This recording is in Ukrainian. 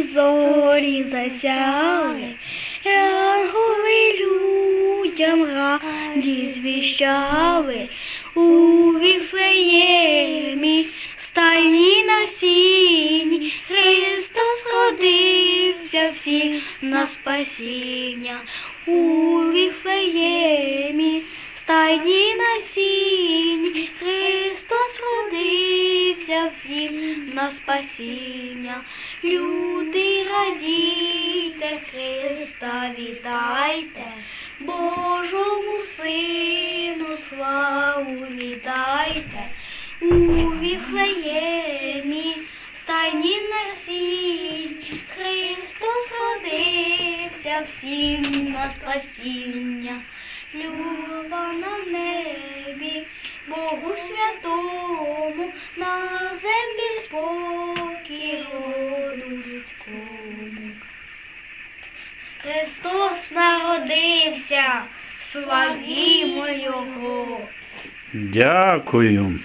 ночі зорі засяли, янголи людям раді звіщали у Віфлеємі, стайні на сіні, Христос родився всім на спасіння у Віфлеємі, стайні на сіні, Христос родився всім на спасіння. Радійте, Христа вітайте, Божому Сину славу вітайте, у Віфлеємі, стайні на сінь, Христос родився всім на спасіння. Люба на небі, Богу святому, на землі спокій Христос народився, славімо Його. Дякую.